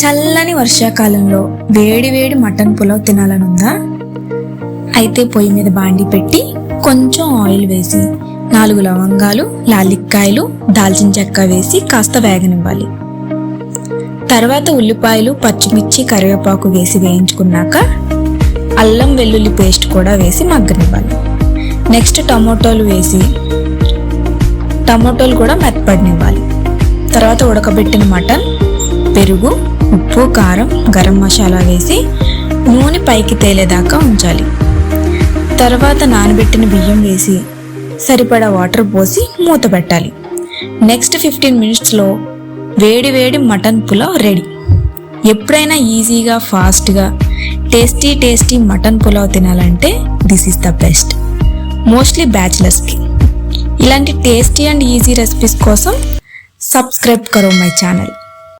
చల్లని వర్షాకాలంలో వేడి వేడి మటన్ పులావ్ తినాలనుందా? అయితే పొయ్యి మీద బాండి పెట్టి కొంచెం ఆయిల్ వేసి నాలుగు లవంగాలు లాలిక్కాయలు దాల్చిన చెక్క వేసి కాస్త వేగనివ్వాలి. తర్వాత ఉల్లిపాయలు పచ్చిమిర్చి కరివేపాకు వేసి వేయించుకున్నాక అల్లం వెల్లుల్లి పేస్ట్ కూడా వేసి మగ్గనివ్వాలి. నెక్స్ట్ టమోటోలు వేసి టమోటోలు కూడా మెత్తపడినివ్వాలి. తర్వాత ఉడకబెట్టిన మటన్ పెరుగు ఉప్పు కారం గరం మసాలా వేసి నూనె పైకి తేలేదాకా ఉంచాలి. తర్వాత నానబెట్టిన బియ్యం వేసి సరిపడా వాటర్ పోసి మూత పెట్టాలి. నెక్స్ట్ ఫిఫ్టీన్ మినిట్స్లో వేడి వేడి మటన్ పులావ్ రెడీ. ఎప్పుడైనా ఈజీగా ఫాస్ట్గా టేస్టీ టేస్టీ మటన్ పులావ్ తినాలంటే this is the best. Mostly బ్యాచిలర్స్కి. ఇలాంటి టేస్టీ అండ్ ఈజీ రెసిపీస్ కోసం సబ్స్క్రైబ్ కరో మై ఛానల్.